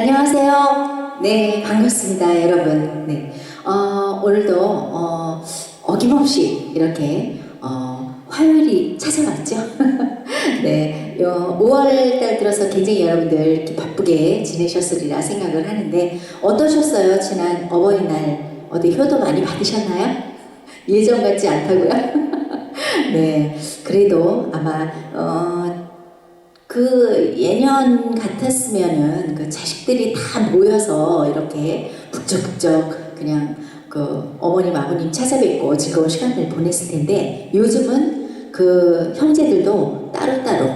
안녕하세요. 네, 반갑습니다, 여러분. 네, 어, 오늘도 어, 어김없이 이렇게 어, 화요일이 찾아왔죠. 네, 요 5월 달 들어서 굉장히 여러분들 바쁘게 지내셨으리라 생각을 하는데 어떠셨어요? 지난 어버이날 어디 효도 많이 받으셨나요? 예전 같지 않다고요? 네, 그래도 아마 어, 그 예년 같았으면은 그 자식들이 다 모여서 이렇게 북적북적 그냥 그 어머님 아버님 찾아뵙고 즐거운 시간을 보냈을 텐데 요즘은 그 형제들도 따로따로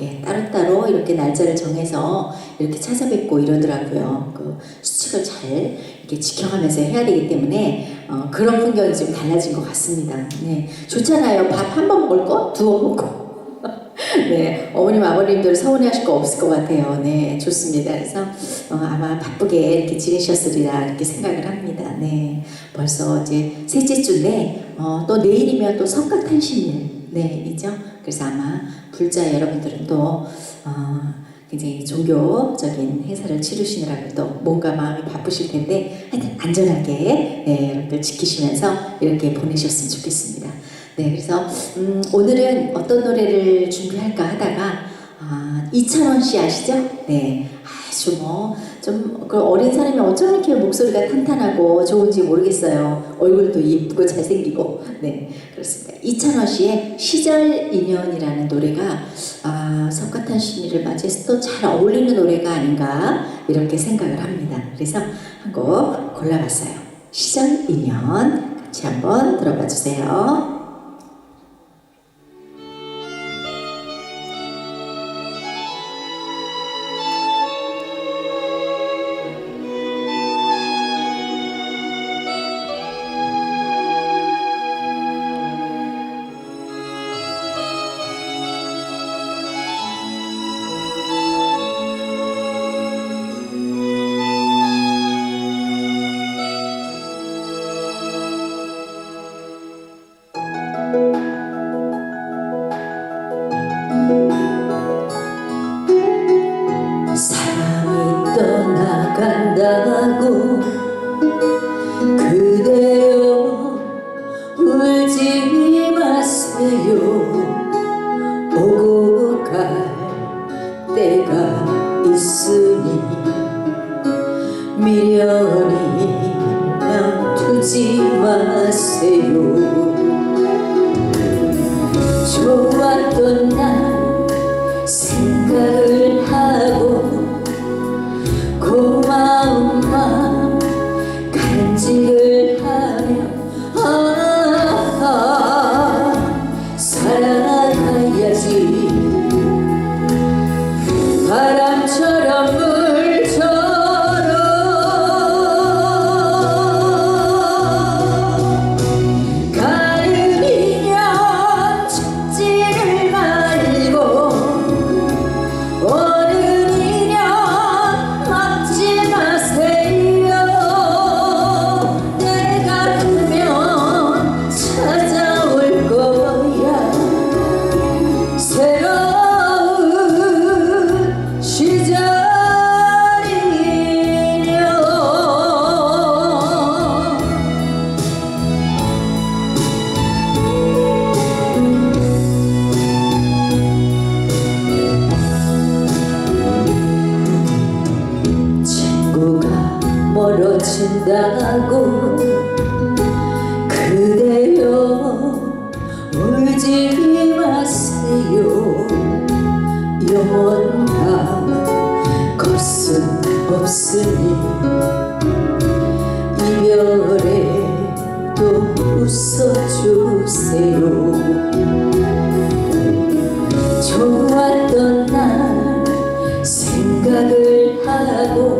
예, 따로따로 이렇게 날짜를 정해서 이렇게 찾아뵙고 이러더라고요. 그 수칙을 잘 이렇게 지켜가면서 해야 되기 때문에 어, 그런 풍경이 좀 달라진 것 같습니다. 네, 좋잖아요. 밥 한 번 먹을 거 두어 먹고. 네, 어머님 아버님들 서운해하실 거 없을 것 같아요. 네, 좋습니다. 그래서 어, 아마 바쁘게 이렇게 지내셨으리라 이렇게 생각을 합니다. 네, 벌써 이제 셋째 주인데 어, 또 내일이면 또 성각탄신일 네 있죠. 그래서 아마 불자 여러분들은 또 어, 굉장히 종교적인 행사를 치르시느라고 또 뭔가 마음이 바쁘실 텐데 하여튼 안전하게 네, 여러분들 지키시면서 이렇게 보내셨으면 좋겠습니다. 네, 그래서 음, 오늘은 어떤 노래를 준비할까 하다가 아, 이찬원 씨 아시죠? 네, 아주 뭐좀 그 어린 사람이 어쩜 이렇게 목소리가 탄탄하고 좋은지 모르겠어요. 얼굴도 예쁘고 잘생기고 네 그렇습니다. 이찬원 씨의 시절 인연이라는 노래가 아, 석가탄 신이를 맞이해서 또잘 어울리는 노래가 아닌가 이렇게 생각을 합니다. 그래서 한 곡 골라봤어요. 시절 인연 같이 한번 들어봐 주세요. 하고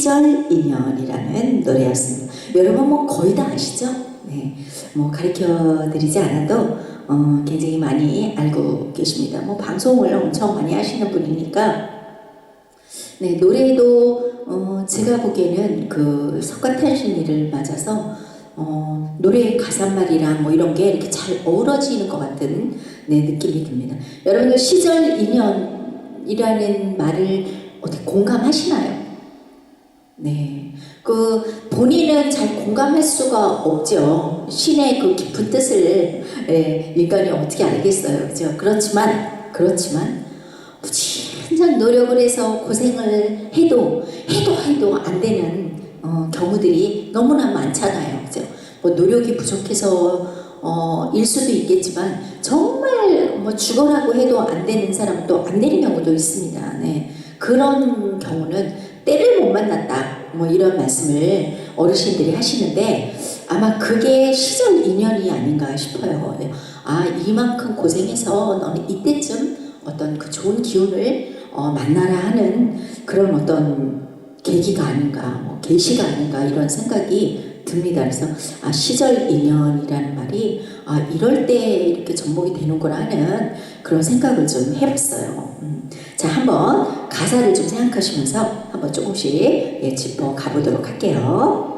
시절 인연이라는 노래였습니다. 여러분 뭐 거의 다 아시죠? 네. 뭐 가르쳐 드리지 않아도 어, 굉장히 많이 알고 계십니다. 뭐 방송을 엄청 많이 하시는 분이니까 네, 노래도 어, 제가 보기에는 그 석가탄신일을 맞아서 어, 노래 가사말이랑 뭐 이런 게 이렇게 잘 어우러지는 것 같은 네, 느낌이 듭니다. 여러분들 시절 인연이라는 말을 어떻게 공감하시나요? 네. 그 본인은 잘 공감할 수가 없죠. 신의 그 깊은 뜻을 예, 인간이 어떻게 알겠어요. 그죠? 그렇지만 그렇지만 무진장 노력을 해서 고생을 해도 해도 해도 안 되는 어, 경우들이 너무나 많잖아요. 그죠? 뭐 노력이 부족해서 어, 일 수도 있겠지만 정말 뭐 죽어라고 해도 안 되는 사람도 안 되는 경우도 있습니다. 네. 그런 경우는 때를 못 만났다. 뭐 이런 말씀을 어르신들이 하시는데 아마 그게 시절 인연이 아닌가 싶어요. 네. 아, 이만큼 고생해서 너는 이때쯤 어떤 그 좋은 기운을 어, 만나라 하는 그런 어떤 계기가 아닌가, 뭐 계시가 아닌가 이런 생각이 듭니다. 그래서 아, 시절 인연이라는 말이 아, 이럴 때 이렇게 접목이 되는구나 하는 그런 생각을 좀 해봤어요. 음. 자, 한번 가사를 좀 생각하시면서 한번 조금씩 예, 짚어 가보도록 할게요.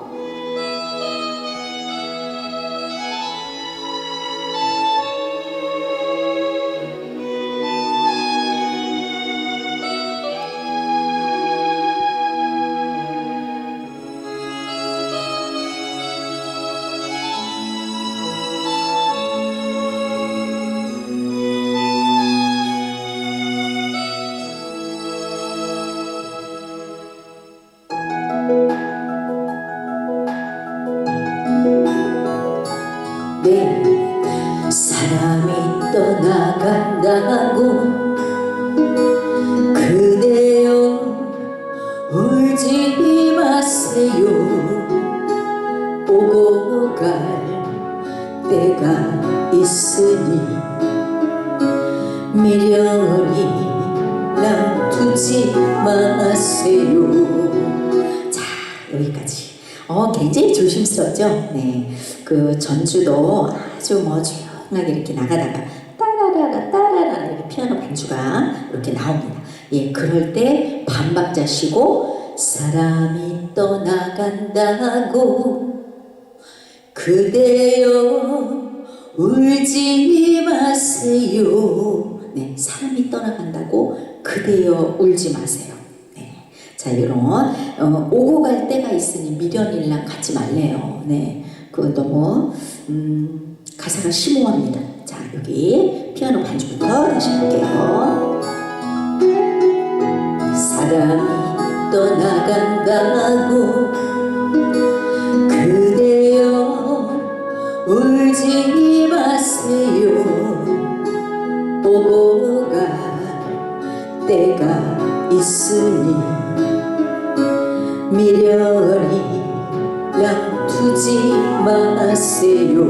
전주도 아주 뭐 조용하게 이렇게 나가다가 따라라라 따라라 이렇게 피아노 반주가 이렇게 나옵니다. 예, 그럴 때 반박자 쉬고 사람이 떠나간다고 그대여 울지 마세요 네, 사람이 떠나간다고 그대여 울지 마세요. 네. 자, 이런 어, 오고 갈 때가 있으니 미련일랑 갖지 말래요. 네. 그 너무 음, 가사가 심오합니다. 자, 여기 피아노 반주부터 다시 할게요. 사람이 떠나간다고 그대여 울지 마세요 오고 갈 때가 있으니 미련이 양두지 마세요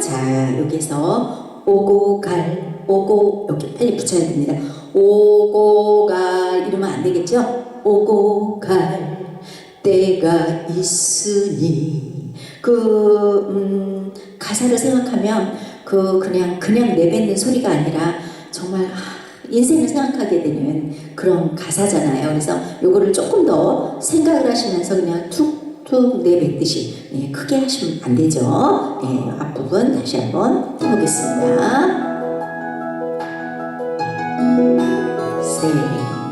자, 여기서 오고 갈 오고 여기 빨리 붙여야 됩니다. 오고 갈 이러면 안 되겠죠? 오고 갈 때가 있으니 그 음, 가사를 생각하면 그 그냥 그냥 내뱉는 소리가 아니라 정말 아, 인생을 생각하게 되는 그런 가사잖아요. 그래서 요거를 조금 더 생각을 하시면서 그냥 툭 툭 내뱉듯이 네, 크게 하시면 안 되죠. 네, 앞부분 다시 한번 해보겠습니다. 세,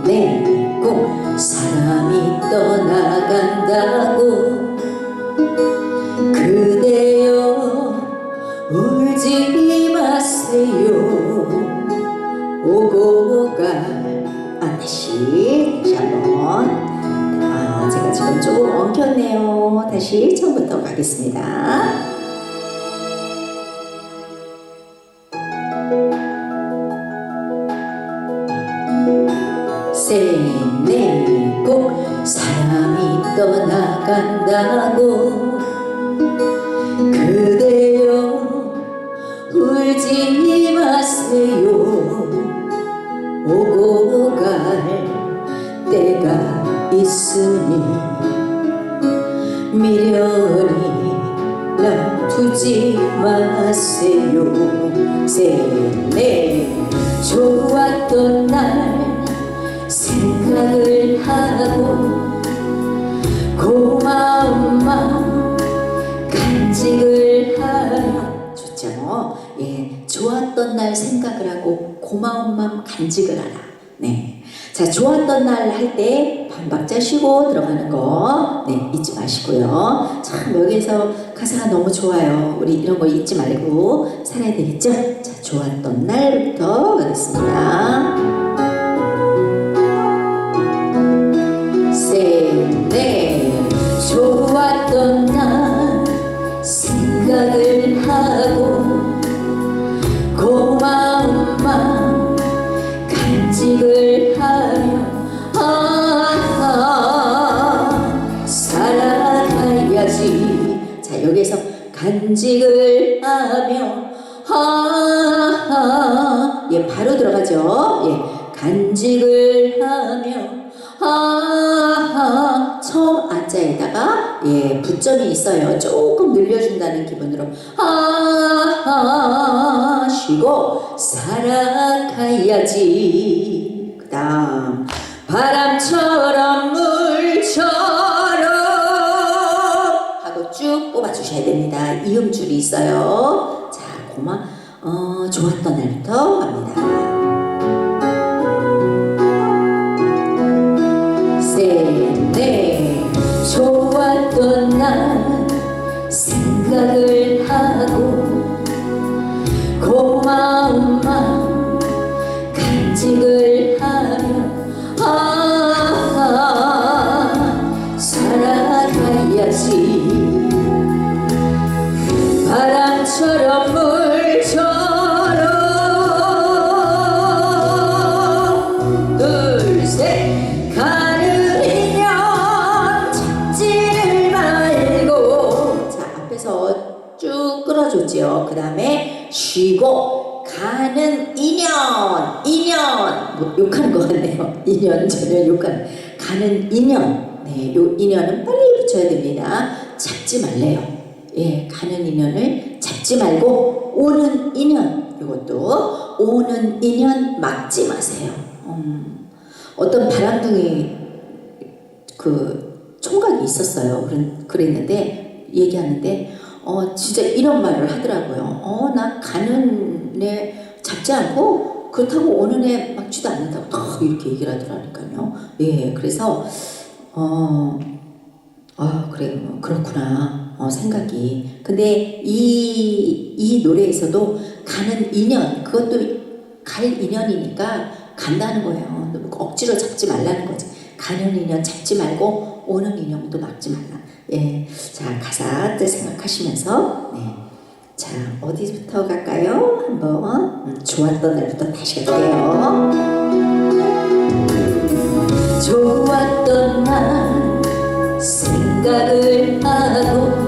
네, 고. 사람이 떠나간다고 그대여 울지 마세요 오고 갈 아, 다시 한번. 엉켰네요. 다시 처음부터 가겠습니다. 세내고 사람이 떠나간다고 고마운 마음 간직을 하라. 네, 자 좋았던 날 할 때 반박자 쉬고 들어가는 거, 네 잊지 마시고요. 참 여기서 가사가 너무 좋아요. 우리 이런 거 잊지 말고 살아야 되겠죠? 자 좋았던 날부터 가겠습니다. 셋 넷 좋았던 날 간직을 하며 아, 예 바로 들어가죠 예 간직을 하며 아, 처음 안자에다가 예 붙점이 있어요. 조금 늘려준다는 기분으로 아, 쉬고 살아가야지. 그다음 바람처럼 물 뽑아주셔야 됩니다. 이음줄이 있어요. 자, 고마 어, 좋았던 날부터 갑니다. 셋 넷 좋 그 다음에 쉬고 가는 인연 인연. 뭐 욕하는 것 같네요. 인연 전혀 욕하는. 가는 인연. 네요 인연은 빨리 붙여야 됩니다. 잡지 말래요. 예, 가는 인연을 잡지 말고 오는 인연. 이것도 오는 인연 막지 마세요. 음, 어떤 바람둥이 그 총각이 있었어요. 그랬는데 얘기하는데 어 진짜 이런 말을 하더라고요. 어 나 가는 애 잡지 않고 그렇다고 오는 애 막지도 않는다고 딱 이렇게 얘기를 하더라니까요. 예, 그래서 어. 아 그래 뭐 그렇구나 어, 생각이 근데 이, 이 노래에서도 가는 인연 그것도 갈 인연이니까 간다는 거예요 억지로 잡지 말라는 거지 가는 인연 잡지 말고 오는 인연도 막지 말라. 예 자 가사 뜻 생각하시면서 네. 자 어디부터 갈까요? 한번 음, 좋았던 날부터 다시 갈게요. 좋았던 날 생각을 하고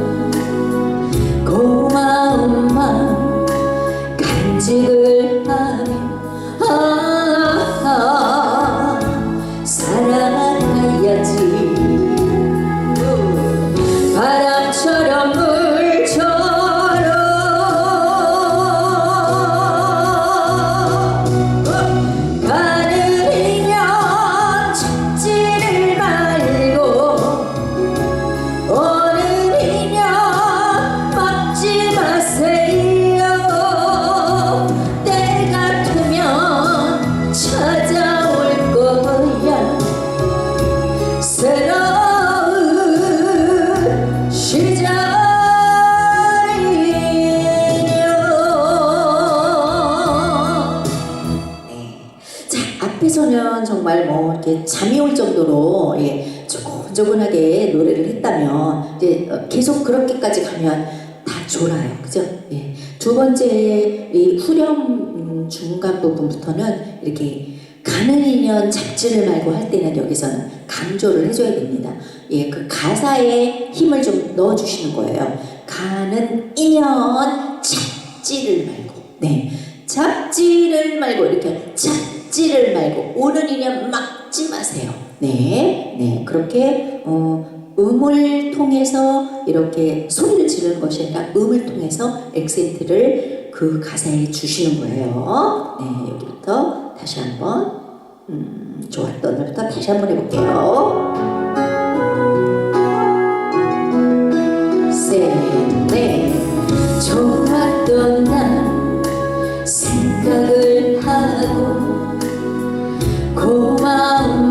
주면 다 졸아요. 그죠? 예. 두 번째, 이 후렴 음, 중간 부분부터는 이렇게 가는 인연 잡지를 말고 할 때는 여기서는 강조를 해줘야 됩니다. 예, 그 가사에 힘을 좀 넣어주시는 거예요. 가는 인연 잡지를 말고, 네. 잡지를 말고, 이렇게 잡지를 말고, 오는 인연 막지 마세요. 네, 네. 그렇게, 어, 음을 통해서 이렇게 소리를 지르는 것이 아니라 음을 통해서 액센트를 그 가사에 주시는 거예요. 네, 여기부터 다시 한번 음, 좋았던 데부터 다시 한번 해볼게요. 생각을 하고 고마운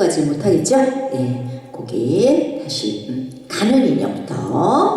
가지 못하겠죠? 예, 네, 고기 다시 음, 가는 인형부터.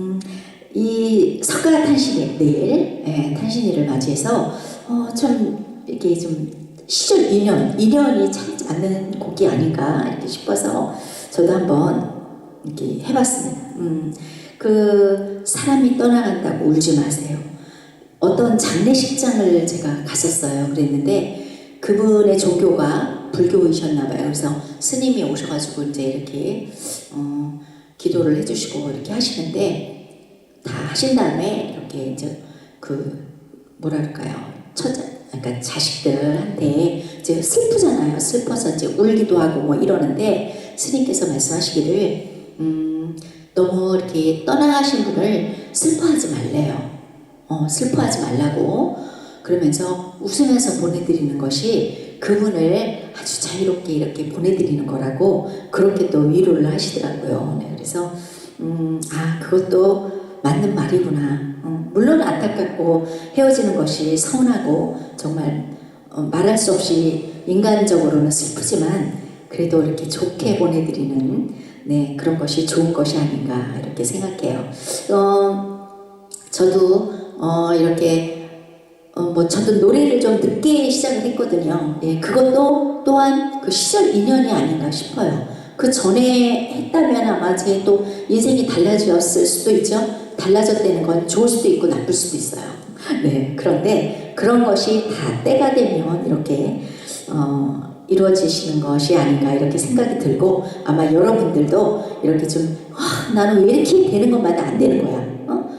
석가 탄신일 내일 예, 탄신일을 맞이해서 어, 좀 이렇게 좀 시절 인연 인연이 참 맞는 곡이 아닌가 이렇게 싶어서 저도 한번 이렇게 해봤습니다. 음, 그 사람이 떠나간다고 울지 마세요. 어떤 장례식장을 제가 갔었어요. 그랬는데 그분의 종교가 불교이셨나 봐요. 그래서 스님이 오셔가지고 이제 이렇게 어, 기도를 해주시고 이렇게 하시는데 다 하신 다음에 이렇게 이제 그 뭐랄까요 처자 그러니까 자식들한테 이제 슬프잖아요. 슬퍼서 이제 울기도 하고 뭐 이러는데 스님께서 말씀하시기를 음, 너무 이렇게 떠나가신 분을 슬퍼하지 말래요. 어, 슬퍼하지 말라고 그러면서 웃으면서 보내드리는 것이 그분을 아주 자유롭게 이렇게 보내드리는 거라고 그렇게 또 위로를 하시더라고요. 네, 그래서 음, 아 그것도 맞는 말이구나. 어, 물론 안타깝고 헤어지는 것이 서운하고 정말 어, 말할 수 없이 인간적으로는 슬프지만 그래도 이렇게 좋게 보내드리는 네 그런 것이 좋은 것이 아닌가 이렇게 생각해요. 어, 저도 어, 이렇게 어, 뭐 저도 노래를 좀 늦게 시작을 했거든요. 예, 그것도 또한 그 시절 인연이 아닌가 싶어요. 그 전에 했다면 아마 제 또 인생이 달라졌을 수도 있죠. 달라졌다는 건 좋을 수도 있고 나쁠 수도 있어요. 네, 그런데 그런 것이 다 때가 되면 이렇게 어, 이루어지시는 것이 아닌가 이렇게 생각이 들고 아마 여러분들도 이렇게 좀 아, 나는 왜 이렇게 되는 것마다 안 되는 거야. 어?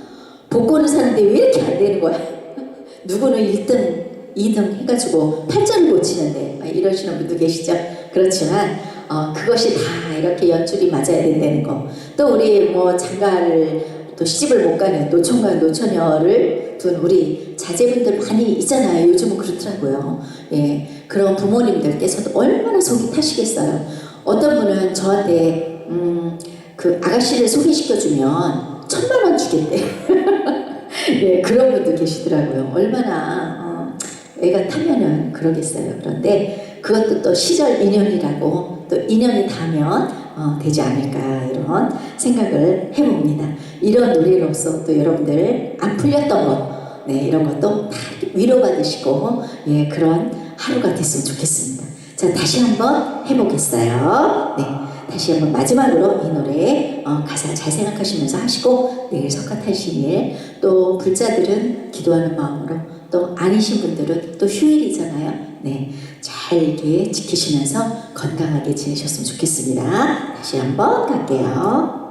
복권을 사는데 왜 이렇게 안 되는 거야? 누구는 1등, 2등 해가지고 팔자를 고치는데 막 이러시는 분도 계시죠. 그렇지만 어, 그것이 다 이렇게 연줄이 맞아야 된다는 거. 또 우리 뭐 장가를 또 시집을 못 가는 노총각 노처녀를 둔 우리 자제분들 많이 있잖아요. 요즘은 그렇더라고요. 예, 그런 부모님들께서도 얼마나 속이 타시겠어요. 어떤 분은 저한테 음, 그 아가씨를 소개시켜주면 천만 원 주겠대. 예, 그런 분도 계시더라고요. 얼마나 어, 애가 타면은 그러겠어요. 그런데 그것도 또 시절 인연이라고 또 인연이 닿으면 어, 되지 않을까 이런 생각을 해봅니다. 이런 노래로서 또 여러분들 안 풀렸던 것, 네, 이런 것도 다 위로받으시고 예, 그런 하루가 됐으면 좋겠습니다. 자, 다시 한번 해보겠어요. 네. 다시 한번 마지막으로 이 노래 어, 가사 잘 생각하시면서 하시고 내일 석가탄신일 또 불자들은 기도하는 마음으로 또 아니신 분들은 또 휴일이잖아요. 네, 잘 이렇게 지키시면서 건강하게 지내셨으면 좋겠습니다. 다시 한번 갈게요.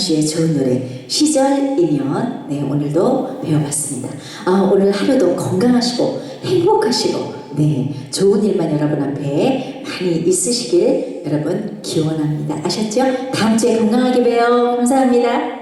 씨의 좋은 노래 시절이면 네 오늘도 배워봤습니다. 아 오늘 하루도 건강하시고 행복하시고 네 좋은 일만 여러분 앞에 많이 있으시길 여러분 기원합니다. 아셨죠? 다음 주에 건강하게 봬요. 감사합니다.